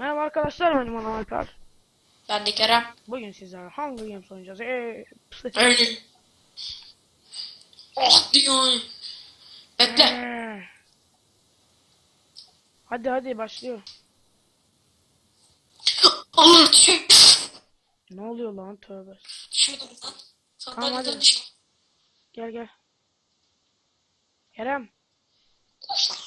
Merhaba arkadaşlar benim adım Alper. Ben de Kerem. Bugün sizlerle Hunger Games oynayacağız. Ee, Öyle. Oh diyor. Bekle. Ee. Hadi hadi başlıyor. Allah düşüyor. Ne oluyor lan tövbe. Lan. Tamam, hadi. Gel gel. Kerem. Koş lan.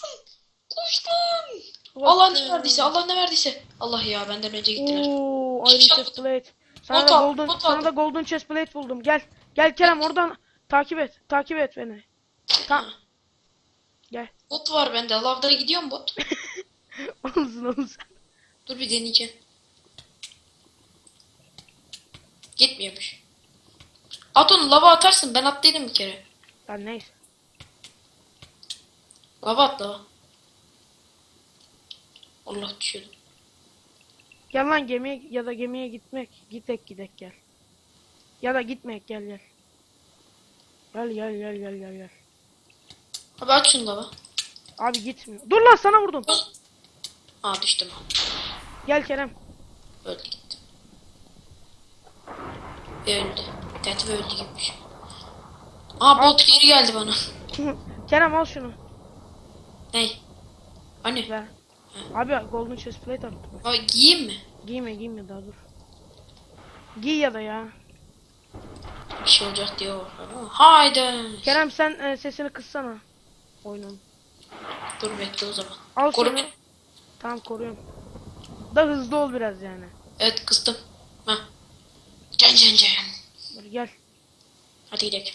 Koş lan. Allah ne verdiyse, Allah ne verdiyse. Allah ya benden önce gittiler. Oo, Iron chest plate. Sana Bot da golden, bot sana al. da golden chest plate buldum. Gel. Gel Kerem oradan takip et. Takip et beni. Tamam. Gel. Bot var bende. Lavda gidiyor mu bot? olsun olsun. Dur bir deneyeceğim. Gitmiyormuş. At onu lava atarsın. Ben attıydım bir kere. Lan neyse. Lava at lava. Allah düşürdüm. Gel lan gemiye ya da gemiye gitmek. Gidek gidek gel. Ya da gitmek gel gel. Gel gel gel gel gel gel. Abi aç şunu lava. Abi gitmiyor. Dur lan sana vurdum. Aa düştüm. Gel Kerem. Öldü gitti. Öldü. Teti öldü gitmiş. Aa bot geri geldi bana. Kerem al şunu. Ney? Hani? Ver. Abi golden chest plate attım. Aa, giyeyim mi? Giyme giyme daha dur. Giy ya da ya. Bir şey olacak diye korkuyorum. Haydi. Kerem sen e, sesini kıssana. Oyunun. Dur bekle o zaman. Al Koru beni. Tamam koruyorum. Da hızlı ol biraz yani. Evet kıstım. Ha. Can can can. Dur gel. Hadi gidelim.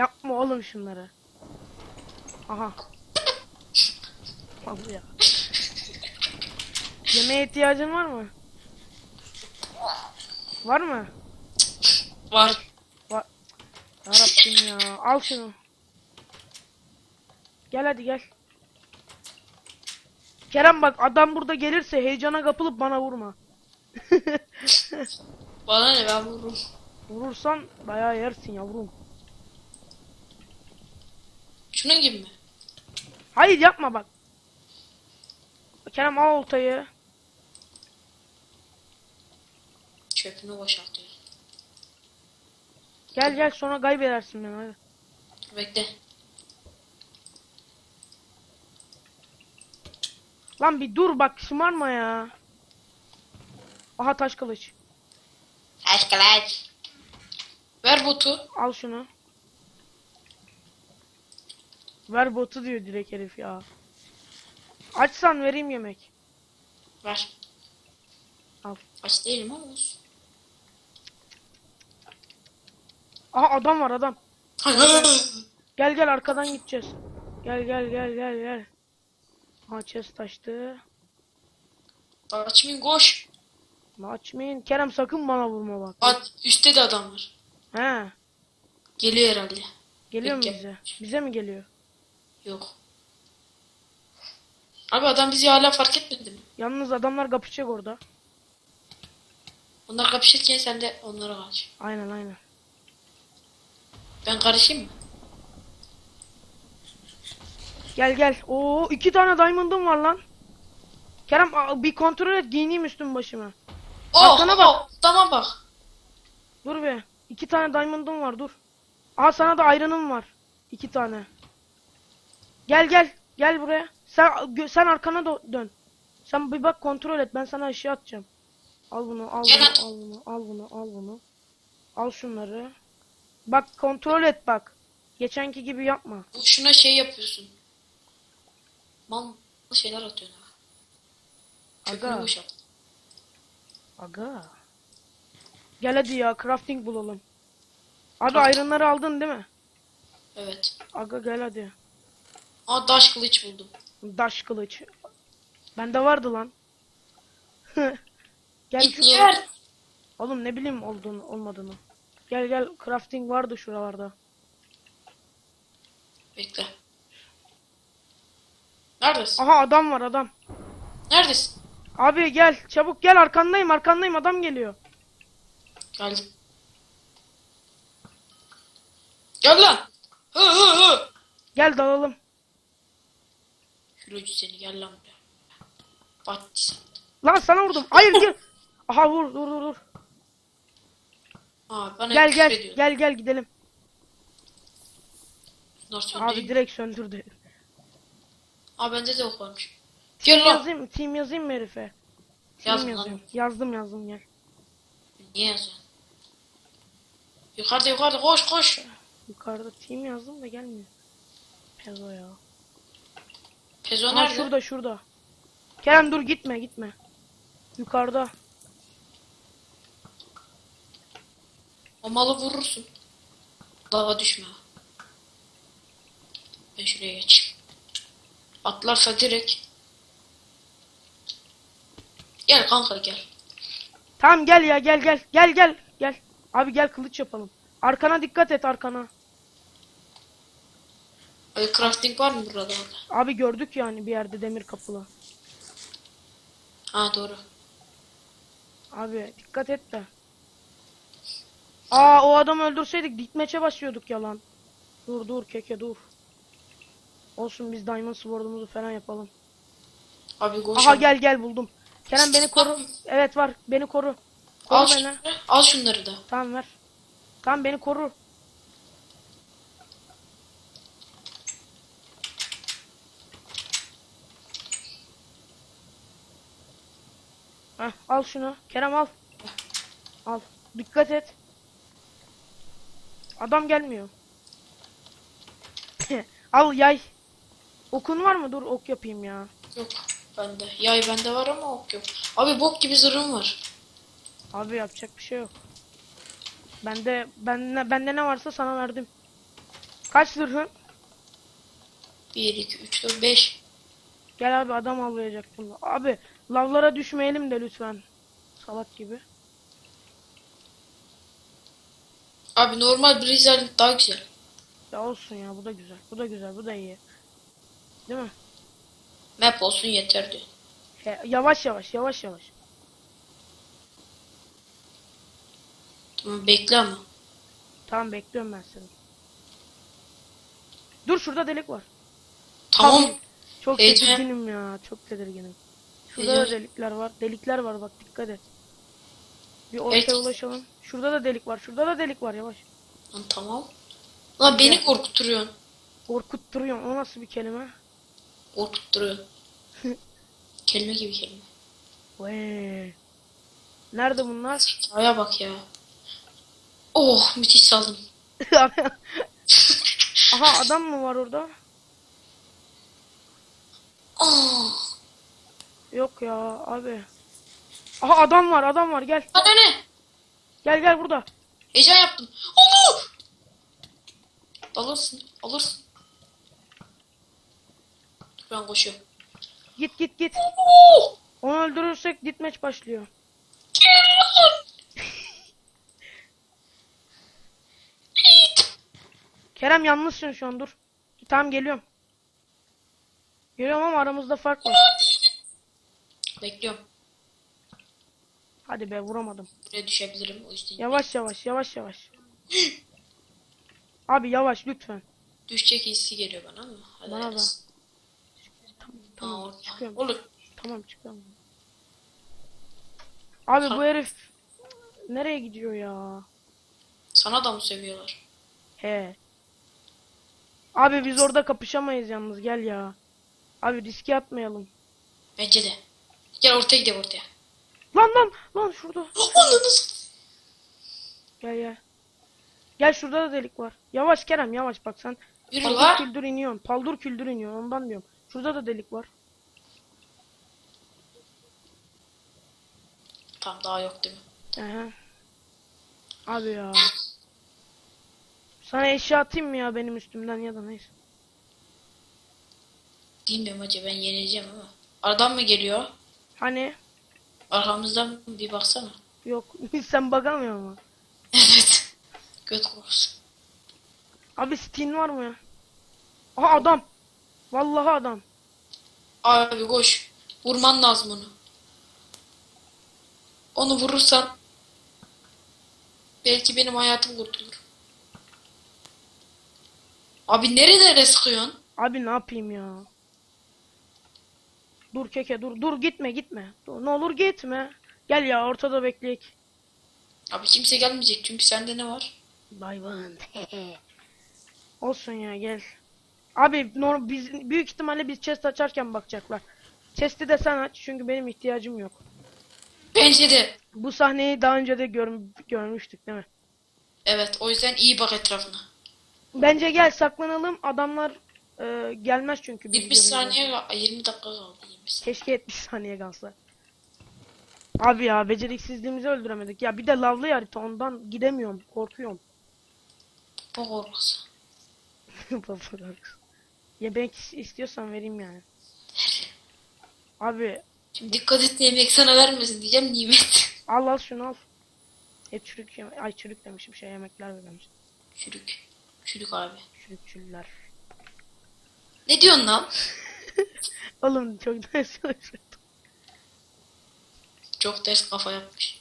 Yapma oğlum şunları. Aha. Al ya. Yemeğe ihtiyacın var mı? Var mı? Var. Var. Yarabbim ya. Al şunu. Gel hadi gel. Kerem bak adam burada gelirse heyecana kapılıp bana vurma. Bana ne ben vururum. Vurursan bayağı yersin yavrum. Şunun gibi mi? Hayır yapma bak. Kerem al oltayı. Çöpünü boşaltıyor. Gel gel sonra kaybedersin beni hadi. Bekle. Lan bir dur bak şımarma ya. Aha taş kılıç. Aşkılaç. Ver botu. Al şunu. Ver botu diyor direkt herif ya. Açsan vereyim yemek. Ver. Al. Aç değilim ama olsun. Aha adam var adam. Gel gel arkadan gideceğiz. Gel gel gel gel gel. Aha chest açtı. Açmayın koş. Açmayın. Kerem sakın bana vurma bak. At, üstte de adam var. He. Geliyor herhalde. Geliyor mu Peki. bize? Bize mi geliyor? Yok. Abi adam bizi hala fark etmedi mi? Yalnız adamlar kapışacak orada. Onlar kapışırken sen de onlara kaç. Aynen aynen. Ben karışayım mı? Gel gel. Oo iki tane diamond'ım var lan. Kerem a- bir kontrol et giyineyim üstüm başıma. Oh, Arkana oh, bak. Tamam bak. Dur be. İki tane diamond'ım var dur. Aha sana da iron'ım var. İki tane. Gel gel. Gel buraya. Sen sen arkana dön. Sen bir bak kontrol et. Ben sana ışığı atacağım. Al bunu, al bunu, al bunu, al bunu, al bunu. Al şunları. Bak kontrol et bak. Geçenki gibi yapma. Bu şuna şey yapıyorsun. Mal şeyler atıyorsun ha. Aga. Aga. Gel hadi ya crafting bulalım. Abi iron'ları aldın değil mi? Evet. Aga gel hadi. Aa daş kılıç buldum. Daş kılıç. Bende vardı lan. gel şuraya. Oğlum ne bileyim olduğunu olmadığını. Gel gel crafting vardı şuralarda. Bekle. Neredesin? Aha adam var adam. Neredesin? Abi gel çabuk gel arkandayım arkandayım adam geliyor. Geldim. Gel lan. Hı hı hı. Gel dalalım. Kilocu seni gel lan. Battı sen. Lan sana vurdum. Hayır gel. Aha vur dur dur dur. Aa bana Gel küfür gel ediyordu. gel gel gidelim. Bunlar Abi söndüreyim. direkt söndürdü. Aa bende de ok varmış. Gel lan. yazayım, team yazayım mı herife? Team Yaz lan. yazıyorum. Yazdım yazdım gel. Niye yazıyorsun? Yukarıda yukarıda koş koş. Yukarıda team yazdım da gelmiyor. Pezo ya. Pezo Aa, nerede? şurada şurada. Kerem dur gitme gitme. Yukarıda. O malı vurursun. Lava düşme. Ben şuraya geç. Atlarsa direkt. Gel kanka gel. Tamam gel ya gel gel gel gel gel. Abi gel kılıç yapalım. Arkana dikkat et arkana. Crafting var mı burada? Abi gördük yani bir yerde demir kapılı. Ha doğru. Abi dikkat et de. Aa o adamı öldürseydik ditmeçe başlıyorduk yalan. Dur dur keke dur. Olsun biz Diamond Sword'umuzu falan yapalım. Abi koş. Aha gel gel buldum. Kerem beni koru. Evet var beni koru. Koru Al beni. şunları. Al şunları da. Tamam ver. Tamam beni koru. Heh, al şunu. Kerem al. Al. Dikkat et. Adam gelmiyor. al yay. Okun var mı? Dur ok yapayım ya. Yok bende. Yay bende var ama ok yok. Abi bok gibi zırhım var. Abi yapacak bir şey yok. Bende bende bende ne varsa sana verdim. Kaç zırhın? 1, 2, 3, 4, 5. Gel abi adam avlayacak bunu. Abi lavlara düşmeyelim de lütfen. Salak gibi. Abi normal Brizal daha güzel. Ya olsun ya bu da güzel. Bu da güzel. Bu da iyi. Değil mi? Map olsun yeterdi. He, yavaş yavaş yavaş yavaş. Tamam bekle ama. Tamam bekliyorum ben seni. Dur şurada delik var. Tamam. Çok Heyecan. tedirginim ya. Çok tedirginim. Şurada da delikler var. Delikler var bak dikkat et. Bir ortaya Evet. ulaşalım. Şurada da delik var. Şurada da delik var yavaş. Lan tamam. Lan beni Gel. korkutuyorsun. Korkutturuyor. O nasıl bir kelime? Korkutturuyorsun. kelime gibi kelime. Vay. Nerede bunlar? Aya bak ya. Oh müthiş saldım. Aha adam mı var orada? Oh. Yok ya abi. Aha adam var adam var gel. Hadi ne? Gel gel burada. Heyecan yaptım. Allah! Alırsın. Alırsın. Ben koşuyorum. Git git git. Oh! Onu öldürürsek ditmeç başlıyor. Kerem yalnızsın şu an dur. Tamam geliyorum. Geliyorum ama aramızda fark var. Bekliyorum. Hadi be vuramadım. Buraya düşebilirim o yüzden. Yavaş yavaş yavaş yavaş. Abi yavaş lütfen. Düşecek hissi geliyor bana ama. Hadi Bana da. Tamam Aa, çıkıyorum. Olur. Tamam çıkıyorum. Abi bu herif nereye gidiyor ya? Sana da mı seviyorlar? He. Abi biz orada kapışamayız yalnız gel ya. Abi riske atmayalım. Bence de. Gel ortaya gidelim ortaya. Lan lan lan şurada. Ananız. Gel gel. Gel şurada da delik var. Yavaş Kerem yavaş bak sen. Yürü Paldur la. küldür iniyorsun. Paldur küldür iniyorsun ondan diyorum. Şurada da delik var. Tam daha yok değil mi? Aha. Abi ya. Sana eşya atayım mı ya benim üstümden ya da neyse. Bilmiyorum hacı ben yenileceğim ama. Aradan mı geliyor? Hani Arkamızdan bir baksana. yok sen bakamıyor mu? Evet. Göt kokusu. Abi Steam var mı ya? Aha adam. Vallahi adam. Abi koş. Vurman lazım onu. Onu vurursan belki benim hayatım kurtulur. Abi nerelere sıkıyorsun? Abi ne yapayım ya? Dur keke dur. Dur gitme gitme. Dur, ne olur gitme. Gel ya ortada bekleyek. Abi kimse gelmeyecek çünkü sende ne var? Bayvan. Olsun ya gel. Abi norm biz büyük ihtimalle biz chest açarken bakacaklar. Chest'i de sen aç çünkü benim ihtiyacım yok. Bence de. Bu sahneyi daha önce de gör, görmüştük değil mi? Evet o yüzden iyi bak etrafına. Bence gel saklanalım. Adamlar e, gelmez çünkü biz 70 görünce. saniye Ay, 20 dakika kaldı 20 saniye. Keşke 70 saniye kalsa. Abi ya beceriksizliğimizi öldüremedik. Ya bir de lavlı harita ondan gidemiyorum. Korkuyorum. Bu korkusu. Babalar. ya ben istiyorsan vereyim yani. Abi Şimdi dikkat et yemek sana vermesin diyeceğim nimet. al al şunu al. Hep çürük yeme ay çürük demişim şey yemekler vermiş. Çürük. Çürük abi. Çürük çürükler. Ne diyorsun lan? Oğlum çok da Çok ters kafa yapmış.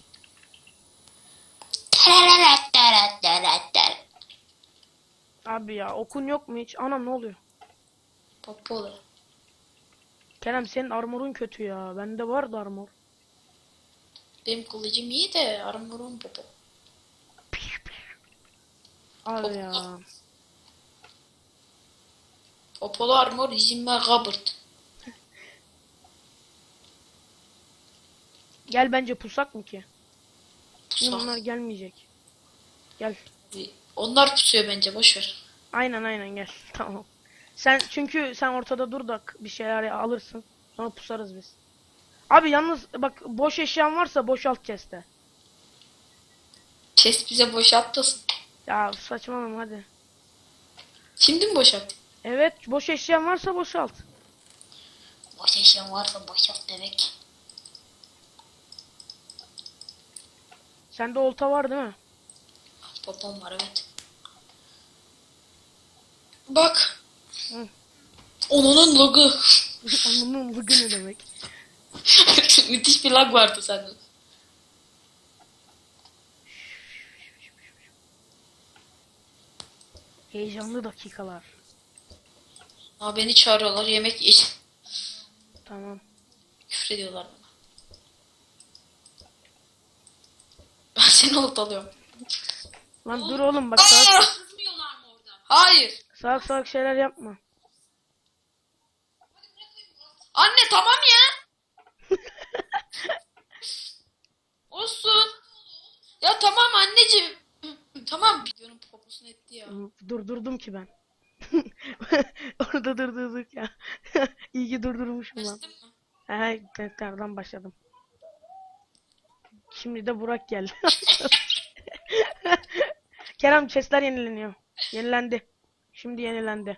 Abi ya okun yok mu hiç? Anam ne oluyor? Popola. Kerem senin armorun kötü ya. Bende vardı armor. Benim kılıcım iyi de armorum popo. Abi ya. Popolu armor izin ver kabırt. Gel bence pusak mı ki? Pusak. Bunlar gelmeyecek. Gel. Onlar pusuyor bence boş ver. Aynen aynen gel. Tamam. Sen çünkü sen ortada dur da bir şeyler alırsın. Sonra pusarız biz. Abi yalnız bak boş eşyan varsa boşalt chest'e. Chest bize boşalttasın. Ya saçmalama hadi. Şimdi mi boşalt? Evet boş eşyan varsa boşalt. Boş eşyan varsa boşalt demek. Sende olta var değil mi? Popom var evet. Bak. Hı. Onunun logu. Onun bugün ne demek? Müthiş bir lag vardı sende. Heyecanlı dakikalar. Aa beni çağırıyorlar yemek için. Tamam. Küfür ediyorlar bana. Ben seni ortalıyorum. Lan dur oğlum bak salak, Kızmıyorlar mı orada? Hayır. salak salak şeyler yapma. Anne tamam ya. Olsun. Ya tamam anneciğim. Tamam. Videonun poposunu etti ya. Durdurdum ki ben. Orada durdurduk ya. İyi ki durdurmuşum lan. Açtın mı? He, tekrardan başladım. Şimdi de Burak geldi. Kerem chestler yenileniyor. Yenilendi. Şimdi yenilendi.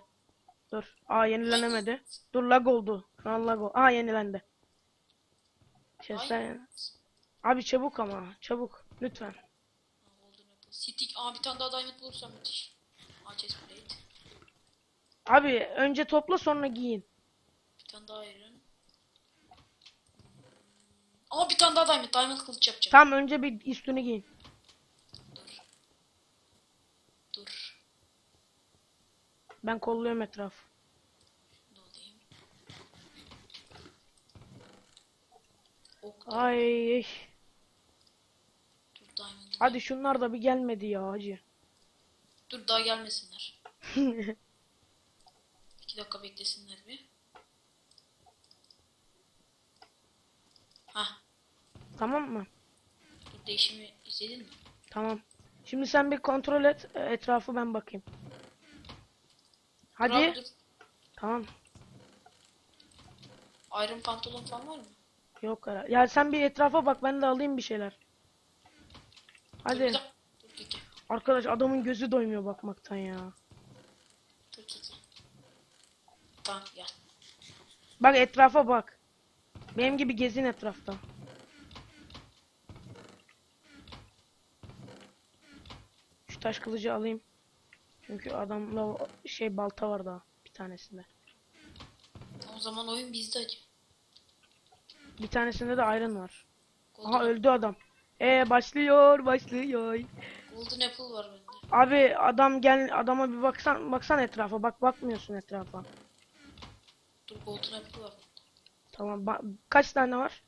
Dur. Aa yenilenemedi. Dur lag oldu. Şu an lag oldu. Aa yenilendi. Chestler Abi çabuk ama. Çabuk. Lütfen. Stick. Aa bir tane daha diamond bulursam müthiş. Aa chest plate. Abi önce topla sonra giyin. Bir tane daha iron. Aa bir tane daha diamond. Diamond kılıç yapacağım. Tamam önce bir üstünü giyin. Dur. Dur. Ben kolluyorum etraf. Dolayım. Ok. Ay. Dur diamond. Hadi şunlar da bir gelmedi ya hacı. Dur daha gelmesinler. Dakika beklesinler bir. Hah. tamam mı? Dur değişimi izledin mi? Tamam. Şimdi sen bir kontrol et e, etrafı ben bakayım. Dur Hadi. dur. Tamam. Iron pantolon falan var mı? Yok ara. Ya sen bir etrafa bak ben de alayım bir şeyler. Dur, Hadi. Dur Kiki. Arkadaş adamın gözü doymuyor bakmaktan ya. Dur Kiki. Tamam gel. Bak etrafa bak. Benim gibi gezin etrafta. Şu taş kılıcı alayım. Çünkü adamla şey balta var daha bir tanesinde. O zaman oyun bizde acı. Bir tanesinde de iron var. Golden, Aha öldü adam. E başlıyor, başlıyor. Golden Apple var bende. Abi adam gel adama bir baksan baksan etrafa. Bak bakmıyorsun etrafa. Dur Golden var. Tamam. kaç tane var?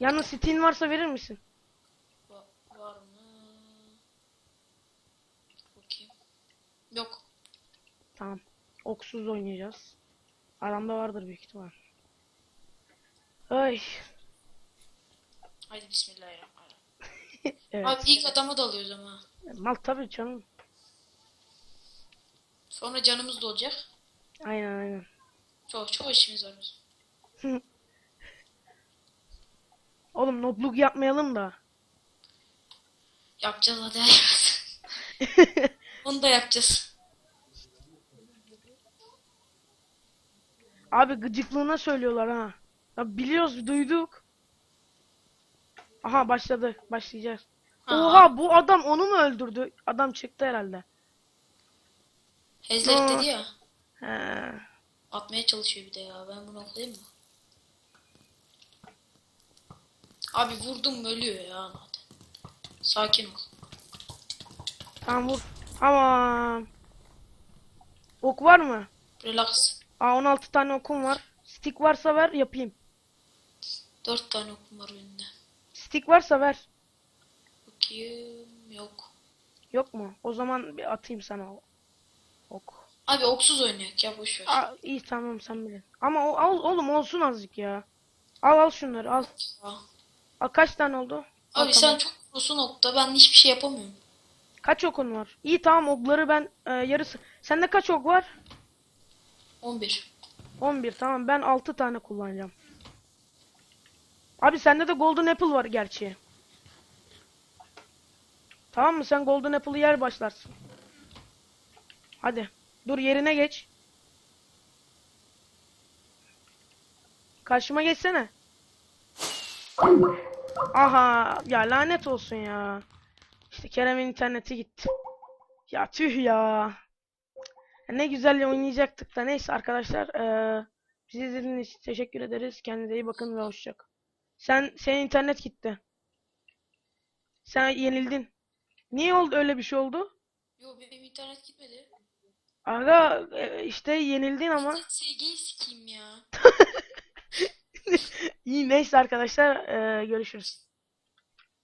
Yalnız Steam varsa verir misin? Va- var mı? Bakayım. Yok. Tamam. Oksuz oynayacağız. Aramda vardır büyük ihtimal. Ay. Haydi bismillahirrahmanirrahim. Evet. Abi ilk adama dalıyoruz ama. Mal tabii canım. Sonra canımız da olacak. Aynen aynen. Çok çok işimiz var bizim. Oğlum notluk yapmayalım da. Yapacağız hadi Onu da yapacağız. Abi gıcıklığına söylüyorlar ha. Ya biliyoruz duyduk. Aha başladı. Başlayacağız. Ha, Oha bu adam onu mu öldürdü? Adam çıktı herhalde. Hezlet dedi ya. He. Atmaya çalışıyor bir de ya. Ben bunu okuyayım mı? Abi vurdum ölüyor ya zaten. Sakin ol. Tamam vur. Tamam. Ok var mı? Relax. Aa 16 tane okum var. Stick varsa ver yapayım. Dört tane okum var önünde. Stick varsa ver. Bakayım. Yok. Yok mu? O zaman bir atayım sana ok. Abi oksuz oynayak ya boş ver. Aa, iyi tamam sen bilin. Ama o, al, oğlum olsun azıcık ya. Al al şunları al. Ya. Al kaç tane oldu? Abi tamam. sen çok prosun nokta. Ben hiçbir şey yapamıyorum. Kaç okun var? İyi tamam okları ben e, yarısı. Sende kaç ok var? 11. 11 tamam ben 6 tane kullanacağım. Abi sende de Golden Apple var gerçi. Tamam mı? Sen Golden Apple'ı yer başlarsın. Hadi. Dur yerine geç. Karşıma geçsene. Aha ya lanet olsun ya. İşte Kerem'in interneti gitti. Ya tüh ya. Ne güzel oynayacaktık da neyse arkadaşlar eee bizi izlediğiniz için teşekkür ederiz. Kendinize iyi bakın ve hoşçakalın. Sen senin internet gitti. Sen yenildin. Niye oldu öyle bir şey oldu? Yo benim internet gitmedi. Aga e, işte yenildin ama. SG'yi sikeyim ya. İyi neyse arkadaşlar eee görüşürüz.